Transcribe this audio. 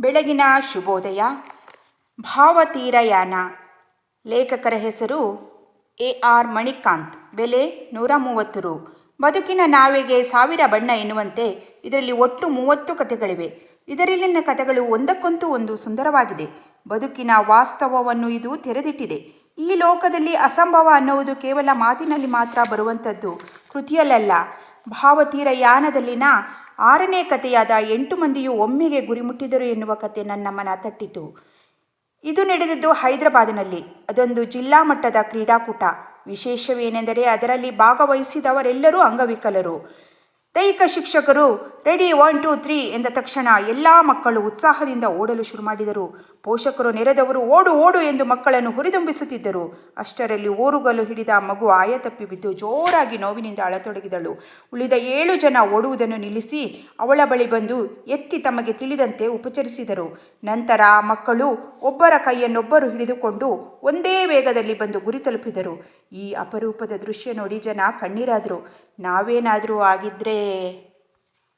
ಬೆಳಗಿನ ಶುಭೋದಯ. ಭಾವತೀರಯಾನ. ಲೇಖಕರ ಹೆಸರು ಎ ಆರ್ ಮಣಿಕಾಂತ್. ಬೆಲೆ ನೂರ ಮೂವತ್ತು ರು. ಬದುಕಿನ ನಾವೆಗೆ ಸಾವಿರ ಬಣ್ಣ ಎನ್ನುವಂತೆ ಇದರಲ್ಲಿ ಒಟ್ಟು ಮೂವತ್ತು ಕಥೆಗಳಿವೆ. ಇದರಲ್ಲಿನ ಕಥೆಗಳು ಒಂದಕ್ಕೊಂದು ಒಂದು ಸುಂದರವಾಗಿದೆ. ಬದುಕಿನ ವಾಸ್ತವವನ್ನು ಇದು ತೆರೆದಿಟ್ಟಿದೆ. ಈ ಲೋಕದಲ್ಲಿ ಅಸಂಭವ ಅನ್ನುವುದು ಕೇವಲ ಮಾತಿನಲ್ಲಿ ಮಾತ್ರ ಬರುವಂಥದ್ದು ಕೃತಿಯಲ್ಲ ಭಾವತೀರಯಾನದಲ್ಲಿನ ಆರನೇ ಕಥೆಯಾದ ಎಂಟು ಮಂದಿಯು ಒಮ್ಮೆಗೆ ಗುರಿ ಮುಟ್ಟಿದರು ಎನ್ನುವ ಕತೆ ನನ್ನ ಮನ ತಟ್ಟಿತು. ಇದು ನಡೆದದ್ದು ಹೈದರಾಬಾದಿನಲ್ಲಿ. ಅದೊಂದು ಜಿಲ್ಲಾ ಮಟ್ಟದ ಕ್ರೀಡಾಕೂಟ. ವಿಶೇಷವೇನೆಂದರೆ ಅದರಲ್ಲಿ ಭಾಗವಹಿಸಿದವರೆಲ್ಲರೂ ಅಂಗವಿಕಲರು. ದೈಹಿಕ ಶಿಕ್ಷಕರು ರೆಡಿ ಒನ್, ಟು, ತ್ರೀ ಎಂದ ತಕ್ಷಣ ಎಲ್ಲ ಮಕ್ಕಳು ಉತ್ಸಾಹದಿಂದ ಓಡಲು ಶುರು ಮಾಡಿದರು. ಪೋಷಕರು ನೆರೆದವರು ಓಡು ಓಡು ಎಂದು ಮಕ್ಕಳನ್ನು ಹುರಿದುಂಬಿಸುತ್ತಿದ್ದರು. ಅಷ್ಟರಲ್ಲಿ ಓರುಗಲು ಹಿಡಿದ ಮಗು ಆಯತಪ್ಪಿ ಬಿದ್ದು ಜೋರಾಗಿ ನೋವಿನಿಂದ ಅಳತೊಡಗಿದಳು. ಉಳಿದ ಏಳು ಜನ ಓಡುವುದನ್ನು ನಿಲ್ಲಿಸಿ ಅವಳ ಬಳಿ ಬಂದು ಎತ್ತಿ ತಮಗೆ ತಿಳಿದಂತೆ ಉಪಚರಿಸಿದರು. ನಂತರ ಮಕ್ಕಳು ಒಬ್ಬರ ಕೈಯನ್ನೊಬ್ಬರು ಹಿಡಿದುಕೊಂಡು ಒಂದೇ ವೇಗದಲ್ಲಿ ಬಂದು ಗುರಿ ತಲುಪಿದರು. ಈ ಅಪರೂಪದ ದೃಶ್ಯ ನೋಡಿ ಜನ ಕಣ್ಣೀರಾದರು. ನಾವೇನಾದರೂ eh,